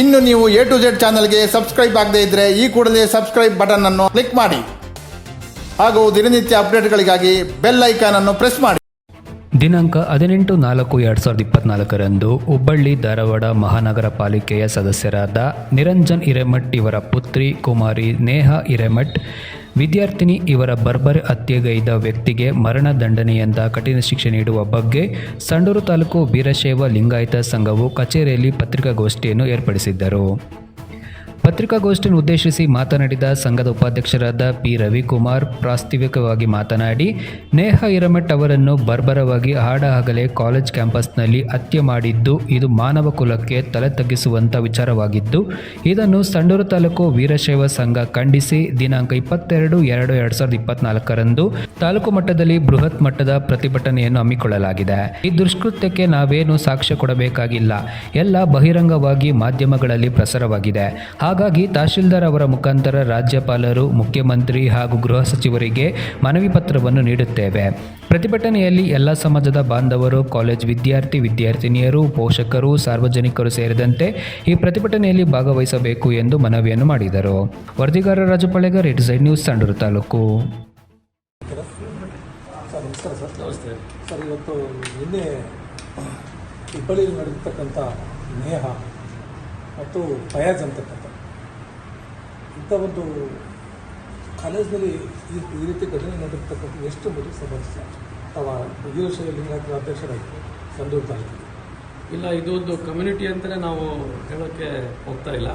ಇನ್ನು ನೀವು A to Z ಚಾನಲ್ಗೆ ಸಬ್ಸ್ಕ್ರೈಬ್ ಆಗದೇ ಇದ್ದರೆ ಈ ಕೂಡಲೇ ಸಬ್ಸ್ಕ್ರೈಬ್ ಬಟನ್ ಅನ್ನು ಕ್ಲಿಕ್ ಮಾಡಿ. ಹಾಗೂ ದಿನನಿತ್ಯ ಅಪ್ಡೇಟ್ಗಳಿಗಾಗಿ ಬೆಲ್ ಐಕಾನ್ ಅನ್ನು ಪ್ರೆಸ್ ಮಾಡಿ. ದಿನಾಂಕ ಹದಿನೆಂಟು ನಾಲ್ಕು ಎರಡು ಸಾವಿರದ ಇಪ್ಪತ್ನಾಲ್ಕರಂದು ಹುಬ್ಬಳ್ಳಿ ಧಾರವಾಡ ಮಹಾನಗರ ಪಾಲಿಕೆಯ ಸದಸ್ಯರಾದ ನಿರಂಜನ್ ಹಿರೇಮಠ್ ಇವರ ಪುತ್ರಿ ಕುಮಾರಿ ನೇಹಾ ಹಿರೇಮಠ್ ವಿದ್ಯಾರ್ಥಿನಿ ಇವರ ಬರ್ಬರ್ ಹತ್ಯೆಗೈದ ವ್ಯಕ್ತಿಗೆ ಮರಣ ದಂಡನೆಯಿಂದ ಕಠಿಣ ಶಿಕ್ಷೆ ನೀಡುವ ಬಗ್ಗೆ ಸಂಡೂರು ತಾಲೂಕು ವೀರಶೈವ ಲಿಂಗಾಯತ ಸಂಘವು ಕಚೇರಿಯಲ್ಲಿ ಪತ್ರಿಕಾಗೋಷ್ಠಿಯನ್ನು ಏರ್ಪಡಿಸಿದ್ದರು. ಪತ್ರಿಕಾಗೋಷ್ಠಿಯನ್ನು ಉದ್ದೇಶಿಸಿ ಮಾತನಾಡಿದ ಸಂಘದ ಉಪಾಧ್ಯಕ್ಷರಾದ ಪಿ. ರವಿಕುಮಾರ್, ಪ್ರಾಸ್ತಾವಿಕವಾಗಿ ಮಾತನಾಡಿ, ನೇಹ ಹಿರಮಠ್ ಅವರನ್ನು ಬರ್ಬರವಾಗಿ ಹಾಡಹಗಲೇ ಕಾಲೇಜ್ ಕ್ಯಾಂಪಸ್ನಲ್ಲಿ ಹತ್ಯೆ ಮಾಡಿದ್ದು, ಇದು ಮಾನವ ಕುಲಕ್ಕೆ ತಲೆ ತಗ್ಗಿಸುವಂಥ ವಿಚಾರವಾಗಿದ್ದು, ಇದನ್ನು ಸಂಡೂರು ತಾಲೂಕು ವೀರಶೈವ ಸಂಘ ಖಂಡಿಸಿ, ದಿನಾಂಕ ಇಪ್ಪತ್ತೆರಡು ಎರಡು ಎರಡು ಸಾವಿರದ ಇಪ್ಪತ್ನಾಲ್ಕರಂದು ತಾಲೂಕು ಮಟ್ಟದಲ್ಲಿ ಬೃಹತ್ ಮಟ್ಟದ ಪ್ರತಿಭಟನೆಯನ್ನು ಹಮ್ಮಿಕೊಳ್ಳಲಾಗಿದೆ. ಈ ದುಷ್ಕೃತ್ಯಕ್ಕೆ ನಾವೇನು ಸಾಕ್ಷ್ಯ ಕೊಡಬೇಕಾಗಿಲ್ಲ. ಎಲ್ಲ ಬಹಿರಂಗವಾಗಿ ಮಾಧ್ಯಮಗಳಲ್ಲಿ ಪ್ರಸಾರವಾಗಿದೆ. ಹಾಗಾಗಿ ತಹಶೀಲ್ದಾರ್ ಅವರ ಮುಖಾಂತರ ರಾಜ್ಯಪಾಲರು, ಮುಖ್ಯಮಂತ್ರಿ ಹಾಗೂ ಗೃಹ ಸಚಿವರಿಗೆ ಮನವಿ ಪತ್ರವನ್ನು ನೀಡುತ್ತೇವೆ. ಪ್ರತಿಭಟನೆಯಲ್ಲಿ ಎಲ್ಲ ಸಮಾಜದ ಬಾಂಧವರು, ಕಾಲೇಜ್ ವಿದ್ಯಾರ್ಥಿ, ವಿದ್ಯಾರ್ಥಿನಿಯರು, ಪೋಷಕರು, ಸಾರ್ವಜನಿಕರು ಸೇರಿದಂತೆ ಈ ಪ್ರತಿಭಟನೆಯಲ್ಲಿ ಭಾಗವಹಿಸಬೇಕು ಎಂದು ಮನವಿಯನ್ನು ಮಾಡಿದರು. ವರದಿಗಾರ ರಾಜಪಾಳೆಗ red side news Sandur taluk. ಹುಬ್ಬಳ್ಳಿಯಲ್ಲಿ ನಡೆದಿರ್ತಕ್ಕಂಥ ನೇಹ ಮತ್ತು ಫಯಾಜ್ ಅಂತಕ್ಕಂಥ ಇಂಥ ಒಂದು ಕಾಲೇಜಿನಲ್ಲಿ ಈ ರೀತಿ ಘಟನೆ ನಡೆದಿರ್ತಕ್ಕಂಥ ಎಷ್ಟು ಮಂದಿ ಸಮಸ್ಯೆ ಅಥವಾ ವೀರಶೈವ ಲಿಂಗಾಯತ ಅಧ್ಯಕ್ಷರಾಗಿದ್ದರು ಸಂದೂರು ತಾಲೂಕಿಗೆ ಇಲ್ಲ ಇದು ಒಂದು ಕಮ್ಯುನಿಟಿ ಅಂತಲೇ ನಾವು ಹೇಳೋಕ್ಕೆ ಹೋಗ್ತಾ ಇಲ್ಲ.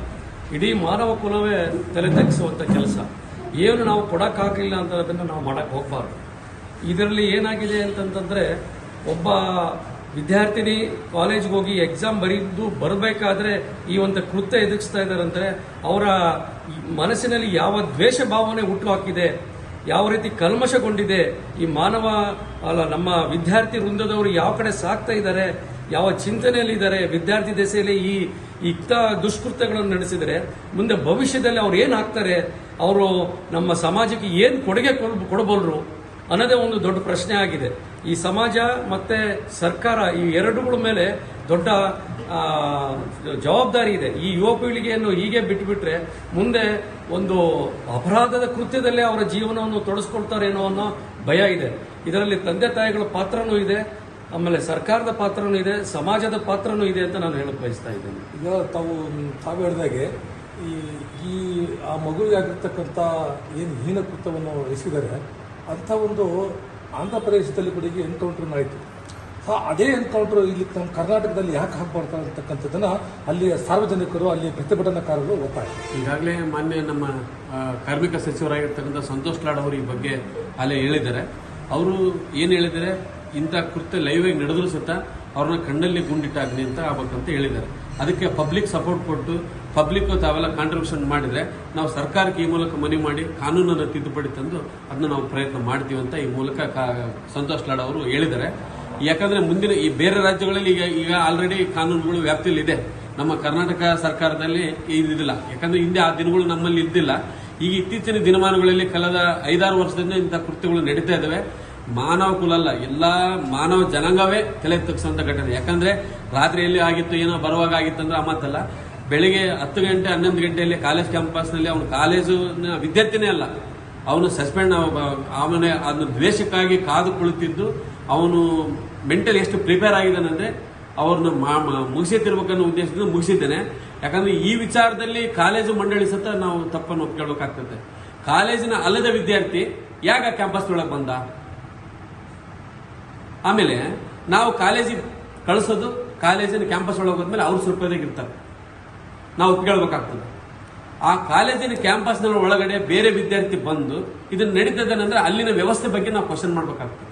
ಇಡೀ ಮಾನವ ಕುಲವೇ ತಲೆ ತಗ್ಗಿಸುವಂಥ ಕೆಲಸ. ಏನು ನಾವು ಕೊಡೋಕ್ಕಾಗಲಿಲ್ಲ ಅಂತ ಅದನ್ನು ನಾವು ಮಾಡೋಕ್ಕೆ ಹೋಗಬಾರ್ದು. ಇದರಲ್ಲಿ ಏನಾಗಿದೆ ಅಂತಂತಂದರೆ, ಒಬ್ಬ ವಿದ್ಯಾರ್ಥಿನಿ ಕಾಲೇಜ್ಗೆ ಹೋಗಿ ಎಕ್ಸಾಮ್ ಬರೀದು ಬರಬೇಕಾದ್ರೆ ಈ ಒಂದು ಕೃತ್ಯ ಎದುರಿಸ್ತಾ ಇದ್ದಾರೆ ಅವರ ಮನಸ್ಸಿನಲ್ಲಿ ಯಾವ ದ್ವೇಷ ಭಾವನೆ ಹುಟ್ಟು ಹಾಕಿದೆ ಯಾವ ರೀತಿ ಕಲ್ಮಶಗೊಂಡಿದೆ, ಈ ಮಾನವ, ಅಲ್ಲ, ನಮ್ಮ ವಿದ್ಯಾರ್ಥಿ ವೃಂದದವರು ಯಾವ ಕಡೆ ಸಾಕ್ತಾ ಇದ್ದಾರೆ, ಯಾವ ಚಿಂತನೆಯಲ್ಲಿ ಇದ್ದಾರೆ ವಿದ್ಯಾರ್ಥಿ ದೆಸೆಯಲ್ಲಿ ಈ ಇಕ್ತ ದುಷ್ಕೃತ್ಯಗಳನ್ನು ನಡೆಸಿದರೆ, ಮುಂದೆ ಭವಿಷ್ಯದಲ್ಲಿ ಅವ್ರು ಏನು ಆಗ್ತಾರೆ, ಅವರು ನಮ್ಮ ಸಮಾಜಕ್ಕೆ ಏನು ಕೊಡುಗೆ ಕೊಡಬಲ್ರು ಅನ್ನೋದೇ ಒಂದು ದೊಡ್ಡ ಪ್ರಶ್ನೆ ಆಗಿದೆ. ಈ ಸಮಾಜ ಮತ್ತೆ ಸರ್ಕಾರ ಈ ಎರಡುಗಳ ಮೇಲೆ ದೊಡ್ಡ ಜವಾಬ್ದಾರಿ ಇದೆ. ಈ ಯುವ ಪೀಳಿಗೆಯನ್ನು ಹೀಗೆ ಬಿಟ್ಟುಬಿಟ್ರೆ ಮುಂದೆ ಒಂದು ಅಪರಾಧದ ಕೃತ್ಯದಲ್ಲೇ ಅವರ ಜೀವನವನ್ನು ತೊಡಸ್ಕೊಳ್ತಾರೇನೋ ಅನ್ನೋ ಭಯ ಇದೆ. ಇದರಲ್ಲಿ ತಂದೆ ತಾಯಿಗಳ ಪಾತ್ರನೂ ಇದೆ, ಆಮೇಲೆ ಸರ್ಕಾರದ ಪಾತ್ರನೂ ಇದೆ, ಸಮಾಜದ ಪಾತ್ರನೂ ಇದೆ ಅಂತ ನಾನು ಹೇಳಕ್ ಬಯಸ್ತಾ ಇದ್ದೇನೆ. ಈಗ ತಾವು ತಾವು ಹೇಳಿದಾಗೆ ಈ ಈ, ಆ ಮಗುವಿಗೆ ಆಗಿರ್ತಕ್ಕಂಥ ಏನು ಹೀನ ಕೃತ್ಯವನ್ನು ಎಸಗಿದ್ದಾರೆ ಅಂಥ ಒಂದು ಆಂಧ್ರ ಪ್ರದೇಶದಲ್ಲಿ ಕೂಡ ಈಗ ಆಯಿತು ಅದೇ ಎನ್ಕೌಂಟರ್ ಇಲ್ಲಿ ನಮ್ಮ ಕರ್ನಾಟಕದಲ್ಲಿ ಯಾಕೆ ಹಾಕಬಾರ್ದು ಅಂತಕ್ಕಂಥದ್ದನ್ನ ಅಲ್ಲಿಯ ಸಾರ್ವಜನಿಕರು ಅಲ್ಲಿ ಪ್ರತಿಭಟನಾಕಾರರು ಒತ್ತಾಯ ಈಗಾಗಲೇ ಮಾನ್ಯ ನಮ್ಮ ಕಾರ್ಮಿಕ ಸಚಿವರಾಗಿರ್ತಕ್ಕಂಥ ಸಂತೋಷ್ ಲಾಡ್ ಅವರು ಈ ಬಗ್ಗೆ ಅಲ್ಲೇ ಹೇಳಿದ್ದಾರೆ. ಅವರು ಏನು ಹೇಳಿದ್ದಾರೆ? ಇಂಥ ಕೃತ್ಯ ಲೈವ್ ಆಗಿ ನಡೆದ್ರು ಸತ ಅವ್ರನ್ನ ಕಣ್ಣಲ್ಲಿ ಗುಂಡಿಟ್ಟಾಗ್ಲಿ ಅಂತ ಆಗ್ಬೇಕಂತ ಹೇಳಿದ್ದಾರೆ. ಅದಕ್ಕೆ ಪಬ್ಲಿಕ್ ಸಪೋರ್ಟ್ ಕೊಟ್ಟು ಪಬ್ಲಿಕ್ ತಾವೆಲ್ಲ ಕಾಂಟ್ರಿಬ್ಯೂಷನ್ ಮಾಡಿದ್ರೆ ನಾವು ಸರ್ಕಾರಕ್ಕೆ ಈ ಮೂಲಕ ಮನವಿ ಮಾಡಿ ಕಾನೂನನ್ನು ತಿದ್ದುಪಡಿ ತಂದು ಅದನ್ನ ನಾವು ಪ್ರಯತ್ನ ಮಾಡ್ತೀವಿ ಅಂತ ಈ ಮೂಲಕ ಸಂತೋಷ್ ಲಾಡ್ ಅವರು ಹೇಳಿದ್ದಾರೆ. ಯಾಕಂದ್ರೆ ಮುಂದಿನ ಈ ಬೇರೆ ರಾಜ್ಯಗಳಲ್ಲಿ ಈಗ ಈಗ ಆಲ್ರೆಡಿ ಕಾನೂನುಗಳು ವ್ಯಾಪ್ತಿಯಲ್ಲಿ ಇದೆ ನಮ್ಮ ಕರ್ನಾಟಕ ಸರ್ಕಾರದಲ್ಲಿ ಇದಿಲ್ಲ. ಯಾಕಂದ್ರೆ ಹಿಂದೆ ಆ ದಿನಗಳು ನಮ್ಮಲ್ಲಿ ಇದ್ದಿಲ್ಲ. ಈಗ ಇತ್ತೀಚಿನ ದಿನಮಾನಗಳಲ್ಲಿ ಕಳೆದ ಐದಾರು ವರ್ಷದಿಂದ ಇಂಥ ಕೃತ್ಯಗಳು ನಡೀತಾ ಇದಾವೆ ಮಾನವ ಕುಲ ಅಲ್ಲ, ಎಲ್ಲಾ ಮಾನವ ಜನಾಂಗವೇ ತಲೆ ತಗ್ಸುವಂತ ಘಟನೆ. ಯಾಕಂದ್ರೆ ರಾತ್ರಿಯಲ್ಲಿ ಆಗಿತ್ತು, ಏನೋ ಬರುವಾಗ ಆಗಿತ್ತು ಅಂದ್ರೆ ಆ ಮಾತಲ್ಲ. ಬೆಳಿಗ್ಗೆ ಹತ್ತು ಗಂಟೆ, ಹನ್ನೊಂದು ಗಂಟೆಯಲ್ಲಿ ಕಾಲೇಜ್ ಕ್ಯಾಂಪಸ್ನಲ್ಲಿ ಅವನು ಕಾಲೇಜು ವಿದ್ಯಾರ್ಥಿನೇ ಅಲ್ಲ. ಅವನು ಸಸ್ಪೆಂಡ್ ಅವನ ಅದನ್ನ ದ್ವೇಷಕ್ಕಾಗಿ ಕಾದು ಕುಳಿತಿದ್ದು ಅವನು ಮೆಂಟಲ್ ಎಷ್ಟು ಪ್ರಿಪೇರ್ ಆಗಿದ್ದಾನಂದ್ರೆ ಅವ್ರನ್ನ ಮಾ- ಮ- ಮುಗಿಸಿತಿರ್ಬೇಕನ್ನೋ ಉದ್ದೇಶದಿಂದ ಮುಗಿಸಿದ್ದೇನೆ. ಯಾಕಂದ್ರೆ ಈ ವಿಚಾರದಲ್ಲಿ ಕಾಲೇಜು ಮಂಡಳಿ ಸತ ನಾವು ತಪ್ಪನ್ನು ಒಪ್ಕೊಳ್ಬೇಕಾಗ್ತದೆ. ಕಾಲೇಜಿನ ಅಲ್ಲದ ವಿದ್ಯಾರ್ಥಿ ಯಾಕ ಕ್ಯಾಂಪಸ್ ಒಳಗೆ ಬಂದ? ಆಮೇಲೆ ನಾವು ಕಾಲೇಜಿಗೆ ಕಳಿಸೋದು ಕಾಲೇಜಿನ ಕ್ಯಾಂಪಸ್ ಒಳಗೆ ಹೋದ್ಮೇಲೆ ಅವ್ರು ಸುರಪದಾಗ ಇರ್ತಾರೆ. ನಾವು ಒಪ್ಕೊಳ್ಬೇಕಾಗ್ತದೆ. ಆ ಕಾಲೇಜಿನ ಕ್ಯಾಂಪಸ್ನ ಒಳಗಡೆ ಬೇರೆ ವಿದ್ಯಾರ್ಥಿ ಬಂದು ಇದನ್ನ ನಡೀತದನಂದ್ರೆ ಅಲ್ಲಿನ ವ್ಯವಸ್ಥೆ ಬಗ್ಗೆ ನಾವು ಕ್ವಶನ್ ಮಾಡ್ಬೇಕಾಗ್ತದೆ.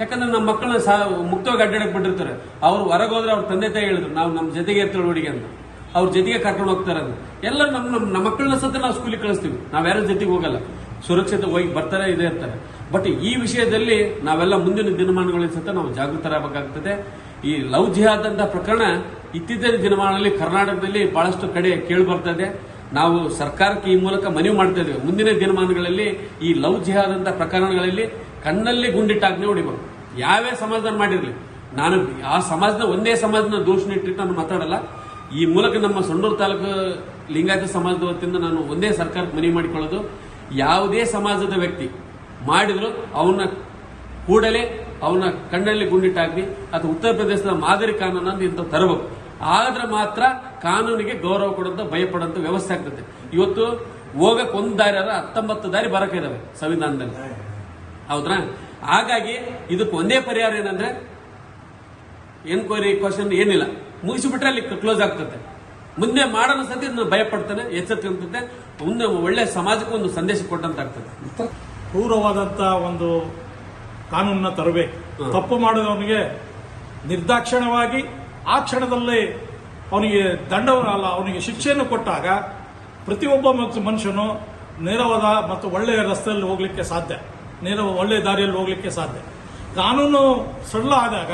ಯಾಕಂದ್ರೆ ನಮ್ಮ ಮಕ್ಕಳನ್ನ ಸಹ ಮುಕ್ತವಾಗಿ ಅಡ್ಡಾಡಕ್ಕೆ ಬಿಟ್ಟಿರ್ತಾರೆ. ಅವ್ರು ಹೊರಗೆ ಹೋದ್ರೆ ಅವ್ರ ತಂದೆ ತಾಯಿ ಹೇಳಿದ್ರು, ನಾವು ನಮ್ಮ ಜೊತೆಗೆ ಇರ್ತಾರೆ ಹುಡುಗಿ ಅಂತ. ಅವ್ರ ಜೊತೆಗೆ ಕರ್ಕೊಂಡು ಹೋಗ್ತಾರೆ ಅಂತ ಎಲ್ಲ ನಮ್ಮ ನಮ್ಮ ನಮ್ಮ ಮಕ್ಕಳನ್ನ ಸತ ನಾವು ಸ್ಕೂಲಿಗೆ ಕಳಿಸ್ತೀವಿ. ನಾವ್ಯಾರ ಜೊತೆಗೆ ಹೋಗಲ್ಲ. ಸುರಕ್ಷತೆ ಹೋಗಿ ಬರ್ತಾರೆ, ಇದೇ ಇರ್ತಾರೆ. ಬಟ್ ಈ ವಿಷಯದಲ್ಲಿ ನಾವೆಲ್ಲ ಮುಂದಿನ ದಿನಮಾನಗಳಲ್ಲಿ ಸತ ನಾವು ಜಾಗೃತರಾಗಬೇಕಾಗ್ತದೆ. ಈ ಲವ್ ಜಿಹಾದ್ ಪ್ರಕರಣ ಇತ್ತೀಚಿನ ದಿನಮಾನಗಳಲ್ಲಿ ಕರ್ನಾಟಕದಲ್ಲಿ ಬಹಳಷ್ಟು ಕಡೆ ಕೇಳಿ ಬರ್ತದೆ ನಾವು ಸರ್ಕಾರಕ್ಕೆ ಈ ಮೂಲಕ ಮನವಿ ಮಾಡ್ತಾ ಇದ್ದೇವೆ ಮುಂದಿನ ದಿನಮಾನಗಳಲ್ಲಿ ಈ ಲವ್ ಜಿಹಾದ್ ಪ್ರಕರಣಗಳಲ್ಲಿ ಕಣ್ಣಲ್ಲಿ ಗುಂಡಿಟ್ಟಾಗ್ನೆ ಹೊಡಿಬಾರ್ದು ಯಾವ್ಯಾವ ಸಮಾಜದಲ್ಲಿ ಮಾಡಿರಲಿ. ನಾನು ಆ ಸಮಾಜದ ಒಂದೇ ಸಮಾಜನ ದೋಷ ಇಟ್ಟಿಟ್ಟು ನಾನು ಮಾತಾಡಲ್ಲ. ಈ ಮೂಲಕ ನಮ್ಮ ಸೊಂಡೂರು ತಾಲೂಕು ಲಿಂಗಾಯತ ಸಮಾಜದ ವತಿಯಿಂದ ನಾನು ಒಂದೇ ಸರ್ಕಾರಕ್ಕೆ ಮನವಿ ಮಾಡಿಕೊಳ್ಳೋದು. ಯಾವುದೇ ಸಮಾಜದ ವ್ಯಕ್ತಿ ಮಾಡಿದ್ರು ಅವನ್ನ ಕೂಡಲೇ ಅವನ ಕಣ್ಣಲ್ಲಿ ಗುಂಡಿಟ್ಟಾಗ್ಲಿ ಅಥವಾ ಉತ್ತರ ಪ್ರದೇಶದ ಮಾದರಿ ಕಾನೂನನ್ನು ಇಂಥ ತರಬೇಕು. ಆದ್ರೆ ಮಾತ್ರ ಕಾನೂನಿಗೆ ಗೌರವ ಕೊಡುವಂತ ಭಯಪಡಂತ ವ್ಯವಸ್ಥೆ ಆಗ್ತದೆ. ಇವತ್ತು ಹೋಗಕ್ಕೆ ಒಂದು ದಾರಿ ಅದ ಹತ್ತೊಂಬತ್ತು ದಾರಿ ಬರಕ ಇದಾವೆ ಸಂವಿಧಾನದಲ್ಲಿ. ಹೌದ್ರಾ? ಹಾಗಾಗಿ ಇದಕ್ಕೆ ಒಂದೇ ಪರಿಹಾರ ಏನಂದ್ರೆ ಎನ್ಕ್ವೈರಿ ಕ್ವಶನ್ ಏನಿಲ್ಲ. ಮುಗಿಸಿಬಿಟ್ರೆ ಅಲ್ಲಿ ಕ್ಲೋಸ್ ಆಗ್ತದೆ. ಮುಂದೆ ಮಾಡೋಣ ಸತಿ ನಾನು ಭಯ ಪಡ್ತೇನೆ ಎಚ್ಚರಿಕೆ ಮುಂದೆ ಒಳ್ಳೆ ಸಮಾಜಕ್ಕೆ ಒಂದು ಸಂದೇಶ ಕೊಟ್ಟಂತ ಆಗ್ತದೆ ಕ್ರೂರವಾದಂತ ಒಂದು ಕಾನೂನನ್ನ ತರಬೇಕು. ತಪ್ಪು ಮಾಡಿದವನಿಗೆ ನಿರ್ದಾಕ್ಷಿಣ್ಯವಾಗಿ ಆ ಕ್ಷಣದಲ್ಲಿ ಅವನಿಗೆ ದಂಡವನ್ನಲ್ಲ ಅವನಿಗೆ ಶಿಕ್ಷೆಯನ್ನು ಕೊಟ್ಟಾಗ ಪ್ರತಿಯೊಬ್ಬ ಮನುಷ್ಯ- ಮನುಷ್ಯನು ನೇರವಾದ ಮತ್ತು ಒಳ್ಳೆಯ ರಸ್ತೆಯಲ್ಲಿ ಹೋಗ್ಲಿಕ್ಕೆ ಸಾಧ್ಯ. ನೇರ ಒಳ್ಳೆಯ ದಾರಿಯಲ್ಲಿ ಹೋಗ್ಲಿಕ್ಕೆ ಸಾಧ್ಯ. ಕಾನೂನು ಸರಳ ಆದಾಗ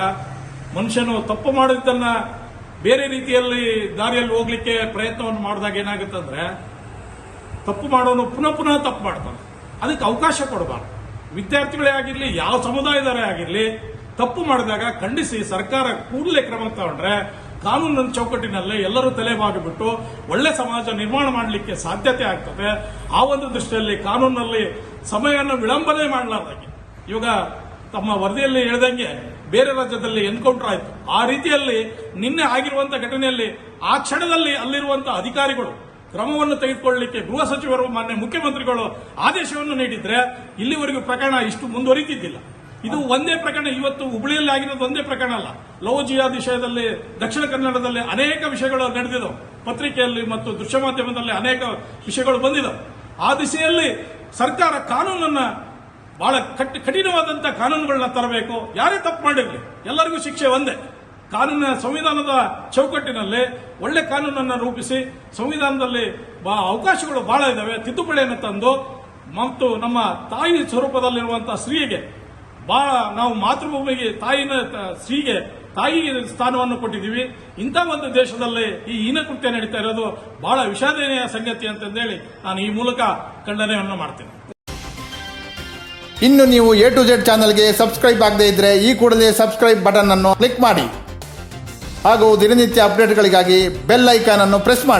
ಮನುಷ್ಯನು ತಪ್ಪು ಮಾಡಿದ್ದನ್ನ ಬೇರೆ ರೀತಿಯಲ್ಲಿ ದಾರಿಯಲ್ಲಿ ಹೋಗ್ಲಿಕ್ಕೆ ಪ್ರಯತ್ನವನ್ನು ಮಾಡಿದಾಗ ಏನಾಗುತ್ತಂದ್ರೆ ತಪ್ಪು ಮಾಡೋನು ಪುನಃ ಪುನಃ ತಪ್ಪು ಮಾಡ್ತಾನೆ. ಅದಕ್ಕೆ ಅವಕಾಶ ಕೊಡಬಾರ್ದು. ವಿದ್ಯಾರ್ಥಿಗಳೇ ಆಗಿರಲಿ, ಯಾವ ಸಮುದಾಯದವರೇ ಆಗಿರಲಿ, ತಪ್ಪು ಮಾಡಿದಾಗ ಖಂಡಿಸಿ ಸರ್ಕಾರ ಕೂಡಲೇ ಕ್ರಮ ತಗೊಂಡ್ರೆ ಕಾನೂನಿನ ಚೌಕಟ್ಟಿನಲ್ಲೇ ಎಲ್ಲರೂ ತಲೆಬಾಗಿಬಿಟ್ಟು ಒಳ್ಳೆ ಸಮಾಜ ನಿರ್ಮಾಣ ಮಾಡಲಿಕ್ಕೆ ಸಾಧ್ಯತೆ ಆಗ್ತದೆ. ಆ ಒಂದು ದೃಷ್ಟಿಯಲ್ಲಿ ಕಾನೂನಿನಲ್ಲಿ ಸಮಯವನ್ನು ವಿಳಂಬನೆ ಮಾಡಲಾರ್ದಂಗೆ. ಇವಾಗ ತಮ್ಮ ವರದಿಯಲ್ಲಿ ಹೇಳ್ದಂಗೆ ಬೇರೆ ರಾಜ್ಯದಲ್ಲಿ ಎನ್ಕೌಂಟರ್ ಆಯಿತು. ಆ ರೀತಿಯಲ್ಲಿ ನಿನ್ನೆ ಆಗಿರುವಂತ ಘಟನೆಯಲ್ಲಿ ಆ ಕ್ಷಣದಲ್ಲಿ ಅಲ್ಲಿರುವಂತಹ ಅಧಿಕಾರಿಗಳು ಕ್ರಮವನ್ನು ತೆಗೆದುಕೊಳ್ಳಲಿಕ್ಕೆ ಗೃಹ ಸಚಿವರು, ಮಾನ್ಯ ಮುಖ್ಯಮಂತ್ರಿಗಳು ಆದೇಶವನ್ನು ನೀಡಿದ್ರೆ ಇಲ್ಲಿವರೆಗೂ ಪ್ರಕರಣ ಇಷ್ಟು ಮುಂದುವರಿತಿದ್ದಿಲ್ಲ. ಇದು ಒಂದೇ ಪ್ರಕರಣ ಇವತ್ತು ಹುಬ್ಳಿಯಲ್ಲಿ ಆಗಿರೋದು ಒಂದೇ ಪ್ರಕರಣ ಅಲ್ಲ. ಲವ್ ಜಿಹಾದ್ ವಿಷಯದಲ್ಲಿ ದಕ್ಷಿಣ ಕನ್ನಡದಲ್ಲಿ ಅನೇಕ ವಿಷಯಗಳು ನಡೆದಿದ್ದವು. ಪತ್ರಿಕೆಯಲ್ಲಿ ಮತ್ತು ದೃಶ್ಯ ಮಾಧ್ಯಮದಲ್ಲಿ ಅನೇಕ ವಿಷಯಗಳು ಬಂದಿದ್ದವು. ಆ ದಿಸೆಯಲ್ಲಿ ಸರ್ಕಾರ ಕಾನೂನನ್ನ ಬಹಳ ಕಟ್ ಕಠಿಣವಾದಂತ ಕಾನೂನುಗಳನ್ನ ತರಬೇಕು. ಯಾರೇ ತಪ್ಪು ಮಾಡಿರಲಿ ಎಲ್ಲರಿಗೂ ಶಿಕ್ಷೆ ಒಂದೇ. ಕಾನೂನಿನ ಸಂವಿಧಾನದ ಚೌಕಟ್ಟಿನಲ್ಲಿ ಒಳ್ಳೆ ಕಾನೂನನ್ನು ರೂಪಿಸಿ ಸಂವಿಧಾನದಲ್ಲಿ ಅವಕಾಶಗಳು ಬಹಳ ಇದಾವೆ. ತಿದ್ದುಪಡಿಯನ್ನು ತಂದು ಮತ್ತು ನಮ್ಮ ತಾಯಿ ಸ್ವರೂಪದಲ್ಲಿರುವಂತಹ ಸ್ತ್ರೀಗೆ ಬಹಳ ನಾವು ಮಾತೃಭೂಮಿಗೆ, ತಾಯಿನ ಸ್ತ್ರೀಗೆ ತಾಯಿಗೆ ಸ್ಥಾನವನ್ನು ಕೊಟ್ಟಿದ್ದೀವಿ. ಇಂಥ ಒಂದು ದೇಶದಲ್ಲಿ ಈ ಹೀನಕೃತ್ಯ ನಡೀತಾ ಇರೋದು ಬಹಳ ವಿಷಾದನೀಯ ಸಂಗತಿ ಅಂತಂದೇಳಿ ನಾನು ಈ ಮೂಲಕ ಖಂಡನೆಯನ್ನು ಮಾಡ್ತೇನೆ. ಇನ್ನು ನೀವು ಎ ಟು ಜೆಡ್ ಚಾನಲ್ಗೆ ಸಬ್ಸ್ಕ್ರೈಬ್ ಆಗದೇ ಇದ್ರೆ ಈ ಕೂಡಲೇ ಸಬ್ಸ್ಕ್ರೈಬ್ ಬಟನ್ ಅನ್ನು ಕ್ಲಿಕ್ ಮಾಡಿ. ಹಾಗೂ ದಿನನಿತ್ಯ ಅಪ್ಡೇಟ್ಗಳಿಗಾಗಿ ಬೆಲ್ ಐಕಾನ್ ಅನ್ನು ಪ್ರೆಸ್ ಮಾಡಿ.